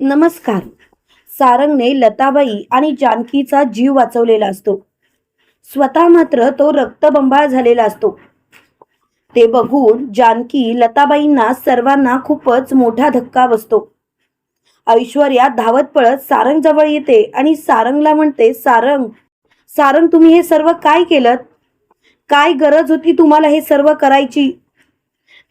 नमस्कार. सारंगने लताबाई आणि जानकीचा जीव वाचवलेला असतो. स्वतः मात्र तो रक्तबंबाळ झालेला असतो. ते बघून जानकी लताबाईंना सर्वांना खूपच मोठा धक्का बसतो. ऐश्वर्या धावत पळत सारंग जवळ येते आणि सारंगला म्हणते सारंग सारंग तुम्ही हे सर्व काय केलं काय गरज होती तुम्हाला हे सर्व करायची?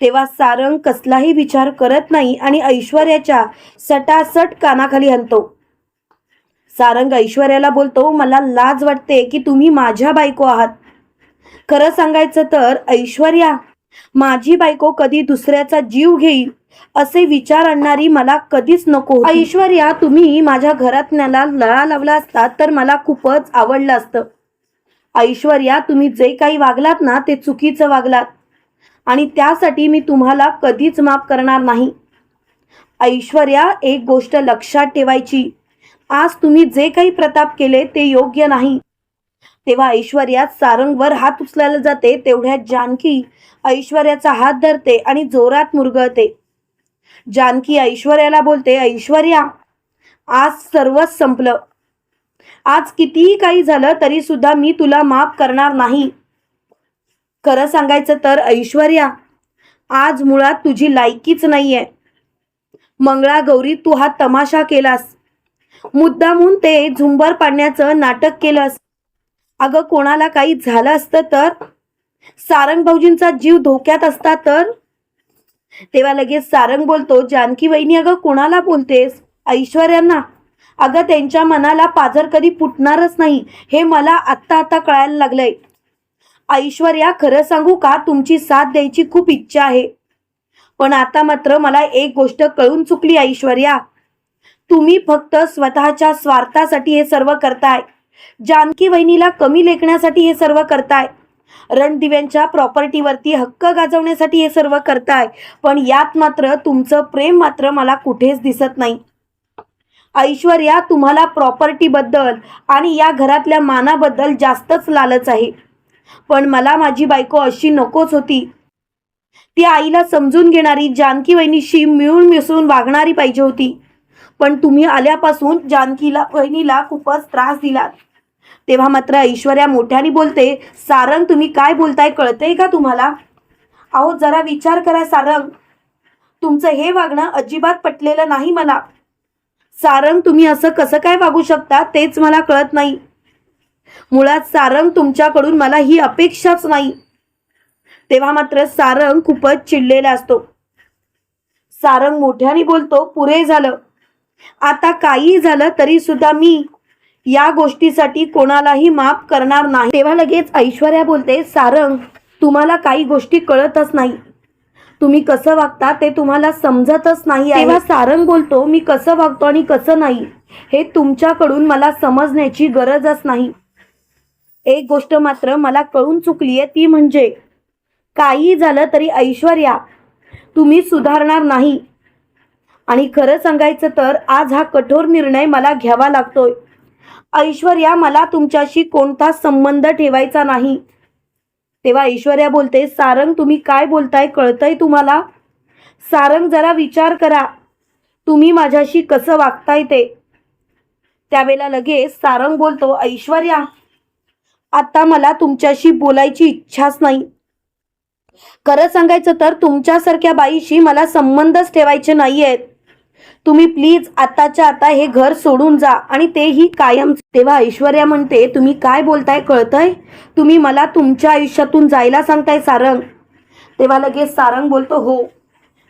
तेव्हा सारंग कसलाही विचार करत नाही आणि ऐश्वर्याच्या सटासट कानाखाली हलतो. सारंग ऐश्वर्याला बोलतो मला लाज वाटते की तुम्ही माझ्या बायको आहात. खरं सांगायचं तर ऐश्वर्या माझी बायको कधी दुसऱ्याचा जीव घेईल असे विचार आणणारी मला कधीच नको ऐश्वर्या तुम्ही माझ्या घरातल्याला लळा लावला असता तर मला खूपच आवडलं असतं. ऐश्वर्या तुम्ही जे काही वागलात ना ते चुकीचं वागलात. आणि त्यासाठी मी तुम्हाला कधीच माफ करणार नाही. ऐश्वर्या एक गोष्ट लक्षात ठेवायची. आज तुम्ही जे काही प्रताप केले ते योग्य नाही. तेव्हा ऐश्वर्या सारंगवर हात उचलायला जाते तेवढ्यात जानकी ऐश्वर्याचा हात धरते आणि जोरात मुरगळते. जानकी ऐश्वर्याला बोलते ऐश्वर्या आज सर्वच संपलं. आज कितीही काही झालं तरी सुद्धा मी तुला माफ करणार नाही. खरं सांगायचं तर ऐश्वर्या आज मुळात तुझी लायकीच नाहीये. मंगळागौरी तू हा तमाशा केलास. मुद्दामून ते झुंबर पाडण्याचं नाटक केलंस. अगं कोणाला काही झालं असतं तर? सारंग भाऊजींचा जीव धोक्यात असता तर? तेव्हा लगेच सारंग बोलतो जानकी वहिनी अगं कोणाला बोलतेस? ऐश्वर्यांना? अगं त्यांच्या मनाला पाझर कधी फुटणारच नाही. हे मला आत्ता आता कळायला लागलंय. ऐश्वर्या खरं सांगू का? तुमची साथ द्यायची खूप इच्छा आहे. पण आता मात्र मला एक गोष्ट कळून चुकली ऐश्वर्या. तुम्ही फक्त स्वतःच्या स्वार्थासाठी हे सर्व करताय. जानकी वहिनीला कमी लेखण्यासाठी हे सर्व करताय. रणदिव्यांच्या प्रॉपर्टीवरती हक्क गाजवण्यासाठी हे सर्व करताय. पण यात मात्र तुमचं प्रेम मात्र मला कुठेच दिसत नाही. ऐश्वर्या तुम्हाला प्रॉपर्टीबद्दल आणि या घरातल्या मानाबद्दल जास्तच लालच आहे. पण मला माझी बायको अशी नकोच होती. ती आईला समजून घेणारी जानकी वहिनीशी मिळून मिसळून वागणारी पाहिजे होती. पण तुम्ही आल्यापासून जानकीला वहिनीला खूपच त्रास दिलात तेव्हा मात्र ऐश्वर्या मोठ्याने बोलते सारंग तुम्ही काय बोलताय कळतंय का तुम्हाला? अहो जरा विचार करा सारंग. तुमचं हे वागणं अजिबात पटलेलं नाही मला. सारंग तुम्ही असं कसं काय वागू शकता तेच मला कळत नाही. मुळात सारंग तुमच्याकडून मला ही अपेक्षाच नाही. तेव्हा मात्र सारंग खूपच चिडलेला असतो. सारंग मोठ्याने बोलतो पुरे झालं. आता काही झालं तरी सुद्धा मी या गोष्टीसाठी कोणालाही माफ करणार नाही. तेव्हा लगेच ऐश्वर्या बोलते सारंग तुम्हाला काही गोष्टी कळतच नाही. तुम्ही कसं वागता ते तुम्हाला समजतच नाही तेव्हा सारंग बोलतो मी कसं वागतो आणि कसं नाही हे तुमच्याकडून मला समजण्याची गरजच नाही. एक गोष्ट मात्र मला कळून चुकली आहे ती म्हणजे काही झालं तरी ऐश्वर्या तुम्ही सुधारणार नाही. आणि खरं सांगायचं तर आज हा कठोर निर्णय मला घ्यावा लागतोय. ऐश्वर्या मला तुमच्याशी कोणता संबंध ठेवायचा नाही. तेव्हा ऐश्वर्या बोलते सारंग तुम्ही काय बोलताय कळतंय तुम्हाला? सारंग जरा विचार करा. तुम्ही माझ्याशी कसं वागताय ते? त्यावेळेला लगेच सारंग बोलतो ऐश्वर्या आता मला तुमच्याशी बोलायची इच्छाच नाही. खरं सांगायचं तर तुमच्यासारख्या बाईशी मला संबंधच ठेवायचे नाहीयेत. तुम्ही प्लीज आताच्या आता हे घर सोडून जा आणि तेही कायम. तेव्हा ऐश्वर्या म्हणते तुम्ही काय बोलताय कळतंय? तुम्ही मला तुमच्या आयुष्यातून जायला सांगताय सारंग. तेव्हा लगेच सारंग बोलतो हो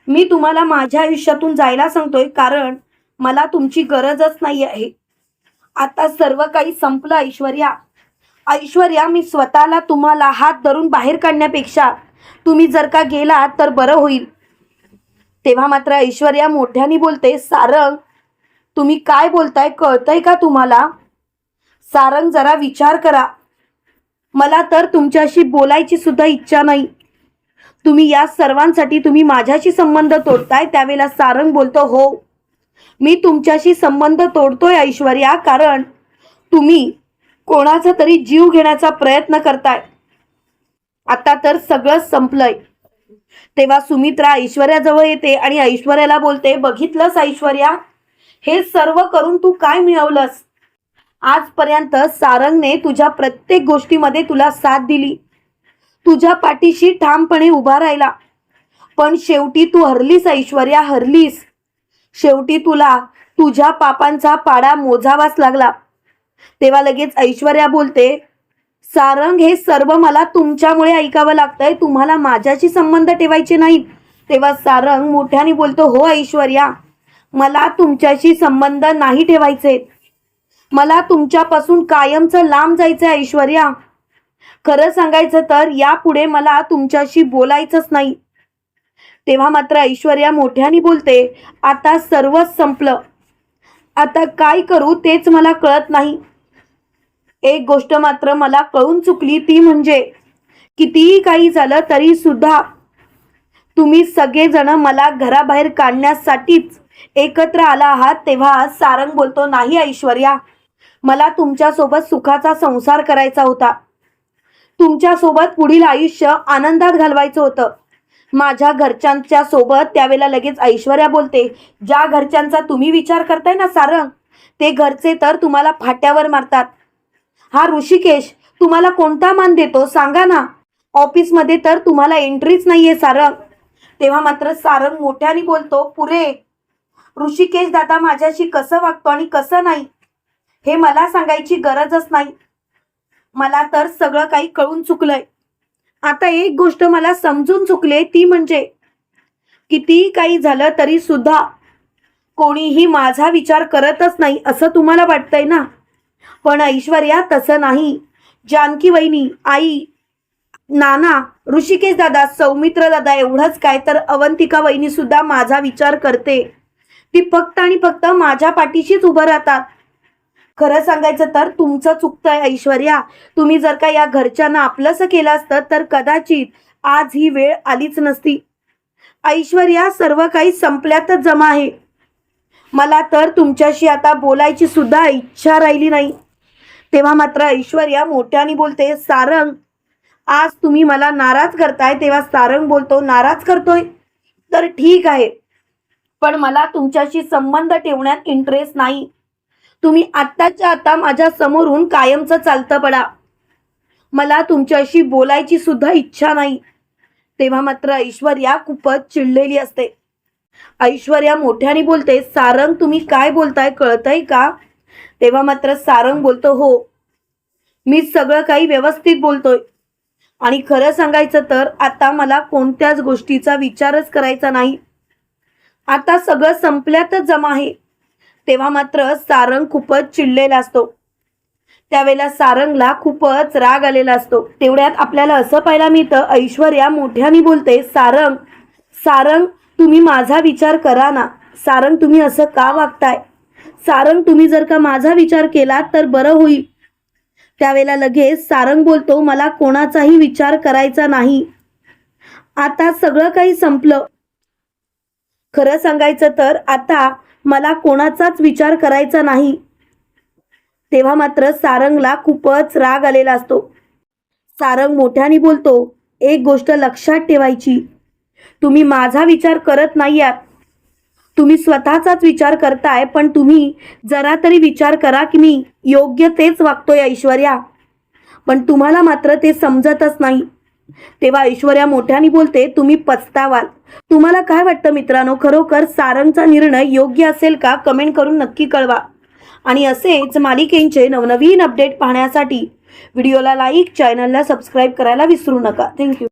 मी तुम्हाला माझ्या आयुष्यातून जायला सांगतोय कारण मला तुमची गरजच नाही आहे आता सर्व काही संपलं ऐश्वर्या. ऐश्वर्या मी स्वतःला तुम्हाला हात धरून बाहेर काढण्यापेक्षा तुम्ही जर का गेलात तर बरं होईल. तेव्हा मात्र ऐश्वर्या मोठ्याने बोलते सारंग तुम्ही काय बोलताय? कळतंय का तुम्हाला? सारंग जरा विचार करा. मला तर तुमच्याशी बोलायची सुद्धा इच्छा नाही. तुम्ही या सर्वांसाठी तुम्ही माझ्याशी संबंध तोडताय त्यावेळेला सारंग बोलतो हो मी तुमच्याशी संबंध तोडतोय ऐश्वर्या कारण तुम्ही कोणाचा तरी जीव घेण्याचा प्रयत्न करताय. आता तर सगळं संपलंय. तेव्हा सुमित्रा ऐश्वर्याजवळ येते आणि ऐश्वर्याला बोलते बघितलंस ऐश्वर्या? हे सर्व करून तू काय मिळवलंस? आजपर्यंत सारंगने तुझ्या प्रत्येक गोष्टीमध्ये तुला साथ दिली. तुझ्या पाठीशी ठामपणे उभा राहिला. पण शेवटी तू हरलीस ऐश्वर्या हरलीस. शेवटी तुला तुझ्या पापांचा पाडा मोजावाच लागला. तेव्हा लगेच ऐश्वर्या बोलते सारंग हे सर्व मला तुमच्यामुळे ऐकावं लागतंय. तुम्हाला माझ्याशी संबंध ठेवायचे नाहीत. तेव्हा सारंग मोठ्याने बोलतो हो ऐश्वर्या मला तुमच्याशी संबंध नाही ठेवायचे मला तुमच्यापासून कायमचं लांब जायचं ऐश्वर्या. खरं सांगायचं तर यापुढे मला तुमच्याशी बोलायचंच नाही. तेव्हा मात्र ऐश्वर्या मोठ्याने बोलते आता सर्वच संपलं. आता काय करू तेच मला कळत नाही. एक गोष्ट मात्र मला कळून चुकली ती म्हणजे कितीही काही झालं तरी सुद्धा तुम्ही सगळेजण मला घराबाहेर काढण्यासाठीच एकत्र आला आहात तेव्हा सारंग बोलतो नाही ऐश्वर्या मला तुमच्यासोबत सुखाचा संसार करायचा होता. तुमच्यासोबत पुढील आयुष्य आनंदात घालवायचं होतं. माझ्या घरच्यांच्या सोबत त्यावेळेला लगेच ऐश्वर्या बोलते ज्या घरच्यांचा तुम्ही विचार करताय ना सारंग ते घरचे तर तुम्हाला फाट्यावर मारतात. हा ऋषिकेश तुम्हाला कोणता मान देतो? सांगा ना. ऑफिसमध्ये तर तुम्हाला एंट्रीच नाहीये सारंग. तेव्हा मात्र सारंग मोठ्याने बोलतो पुरे ऋषिकेश दादा माझ्याशी कसं वागतो आणि कसं नाही? हे मला सांगायची गरजच नाही. मला तर सगळं काही कळून चुकलंय. आता एक गोष्ट मला समजून चुकले ती म्हणजे कितीही काही झालं तरी सुद्धा कोणीही माझा विचार करतच नाही असं तुम्हाला वाटतंय ना? पण ऐश्वर्या तसं नाही. जानकी वहिनी आई नाना ऋषिकेश दादा सौमित्र दादा एवढंच काय तर अवंतिका वहिनी सुद्धा माझा विचार करते. ती फक्त आणि फक्त माझ्या पाठीशीच उभं राहतात. खरं सांगायचं तर तुमचं चुकतंय ऐश्वर्या. तुम्ही जर का या घरच्यांना आपलंसं केलं असतं तर कदाचित आज ही वेळ आलीच नसती. ऐश्वर्या सर्व काही संपल्यातच जमा आहे. मला तर तुमच्याशी आता बोलायची सुद्धा इच्छा राहिली नाही. तेव्हा मात्र ऐश्वर्या मोठ्याने बोलते सारंग आज तुम्ही मला नाराज करताय तेव्हा सारंग बोलतो नाराज करतोय? तर ठीक आहे. पण मला तुमच्याशी संबंध ठेवण्यात इंटरेस्ट नाही. तुम्ही आत्ताच्या आता माझ्या समोरून कायमचं चालतं पडा. मला तुमच्याशी बोलायची सुद्धा इच्छा नाही. तेव्हा मात्र ऐश्वर्या खूपच चिडलेली असते. ऐश्वर्या मोठ्याने बोलते सारंग तुम्ही काय बोलताय? कळतंय का? तेव्हा मात्र सारंग बोलतो हो मी सगळं काही व्यवस्थित बोलतोय. आणि खरं सांगायचं तर आता मला कोणत्याच गोष्टीचा विचारच करायचा नाही. आता सगळं संपल्यातच जमा आहे. तेव्हा मात्र सारंग खूपच चिडलेला असतो. त्यावेळेला सारंगला खूपच राग आलेला असतो. तेवढ्यात आपल्याला असं पाहायला मिळतं ऐश्वर्या मोठ्याने बोलते सारंग सारंग तुम्ही माझा विचार करा ना. सारंग तुम्ही असं का वागताय? सारंग तुम्ही जर का माझा विचार केला तर बरं होईल. त्यावेळेला लगेच सारंग बोलतो मला कोणाचाही विचार करायचा नाही. आता सगळं काही संपलं. खरं सांगायचं तर आता मला कोणाचाच विचार करायचा नाही. तेव्हा मात्र सारंगला खूपच राग आलेला असतो. सारंग मोठ्याने बोलतो एक गोष्ट लक्षात ठेवायची. तुम्ही माझा विचार करत नाही आहात. तुम्ही स्वतःचाच विचार करताय पण तुम्ही जरा तरी विचार करा की मी योग्य तेच वागतोय ऐश्वर्या. पण तुम्हाला मात्र ते समजतच नाही. तेव्हा ऐश्वर्या मोठ्याने बोलते तुम्ही पचतावाल तुम्हाला काय वाटतं मित्रांनो खरोखर सारंगचा निर्णय योग्य असेल का? कमेंट करून नक्की कळवा. आणि असेच मालिकेंचे नवनवीन अपडेट पाहण्यासाठी व्हिडिओला लाईक चॅनलला सबस्क्राईब करायला विसरू नका. थँक्यू.